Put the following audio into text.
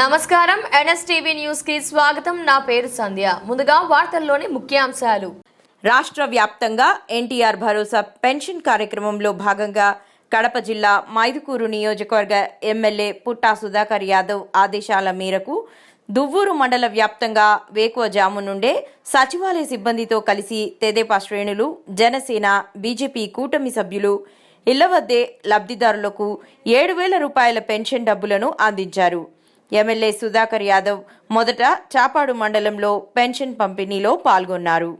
నమస్కారం. ఎన్ఎస్టీవీ న్యూస్కి స్వాగతం. నా పేరు సంధ్య. ముందుగా వార్తల్లోని ముఖ్యాంశాలు. రాష్ట్ర వ్యాప్తంగా ఎన్టీఆర్ భరోసా పెన్షన్ కార్యక్రమంలో భాగంగా కడప జిల్లా మైదుకూరు నియోజకవర్గ ఎమ్మెల్యే పుట్టా సుధాకర్ యాదవ్ ఆదేశాల మేరకు దువ్వూరు మండల వ్యాప్తంగా వేకువజాము నుండే సచివాలయ సిబ్బందితో కలిసి తెదేపా శ్రేణులు జనసేన బీజేపీ కూటమి సభ్యులు ఇళ్ళ వద్దే లబ్ధిదారులకు ఏడు వేల రూపాయల పెన్షన్ డబ్బులను అందించారు. ఎమ్మెల్యే సుధాకర్ యాదవ్ మొదట చాపాడు మండలంలో పెన్షన్ పంపిణీలో పాల్గొన్నారు.